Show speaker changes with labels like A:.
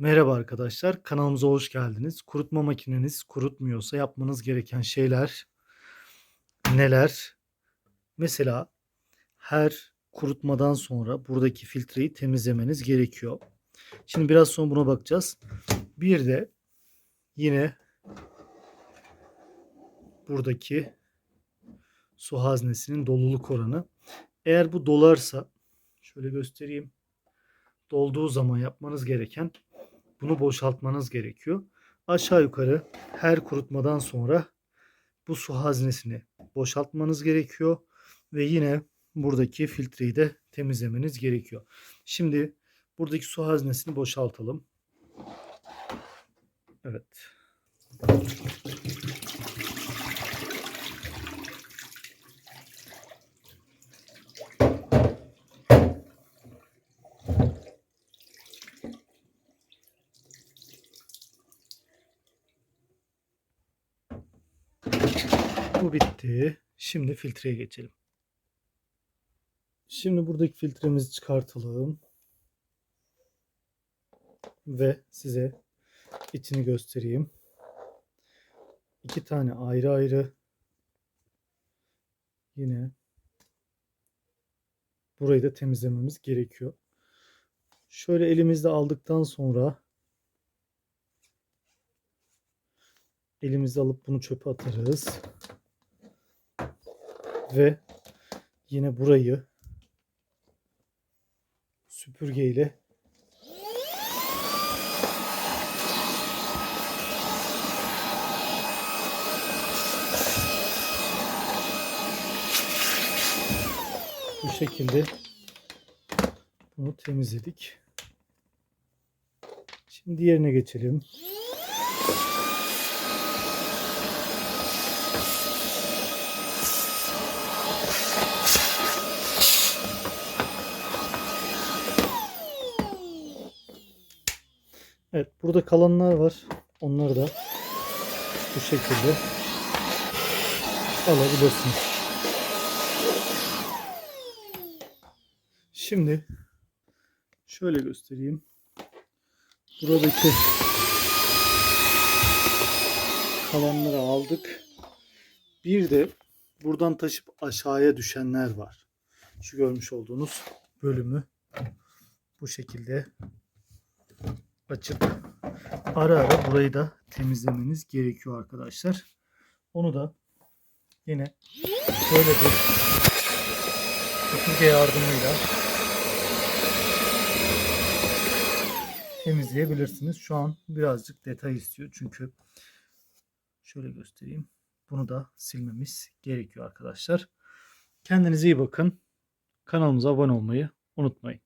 A: Merhaba arkadaşlar, kanalımıza hoş geldiniz. Kurutma makineniz kurutmuyorsa yapmanız gereken şeyler neler? Mesela her kurutmadan sonra buradaki filtreyi temizlemeniz gerekiyor. Şimdi biraz sonra buna bakacağız. Bir de yine buradaki su haznesinin doluluk oranı. Eğer bu dolarsa şöyle göstereyim. Dolduğu zaman yapmanız gereken bunu boşaltmanız gerekiyor. Aşağı yukarı her kurutmadan sonra bu su haznesini boşaltmanız gerekiyor ve yine buradaki filtreyi de temizlemeniz gerekiyor. Şimdi buradaki su haznesini boşaltalım. Evet. Bu bitti. Şimdi filtreye geçelim. Şimdi buradaki filtremizi çıkartalım. Ve size içini göstereyim. İki tane ayrı ayrı. Yine burayı da temizlememiz gerekiyor. Şöyle elimizde aldıktan sonra elimizde alıp bunu çöpe atarız. Ve yine burayı süpürgeyle bu şekilde bunu temizledik. Şimdi diğerine geçelim. Evet burada kalanlar var. Onları da bu şekilde alabilirsiniz. Şimdi şöyle göstereyim. Buradaki kalanları aldık. Bir de buradan taşıp aşağıya düşenler var. Şu görmüş olduğunuz bölümü bu şekilde açıp ara ara burayı da temizlemeniz gerekiyor arkadaşlar. Onu da yine böyle bir süpürge yardımıyla temizleyebilirsiniz. Şu an birazcık detay istiyor çünkü şöyle göstereyim. Bunu da silmemiz gerekiyor arkadaşlar. Kendinize iyi bakın. Kanalımıza abone olmayı unutmayın.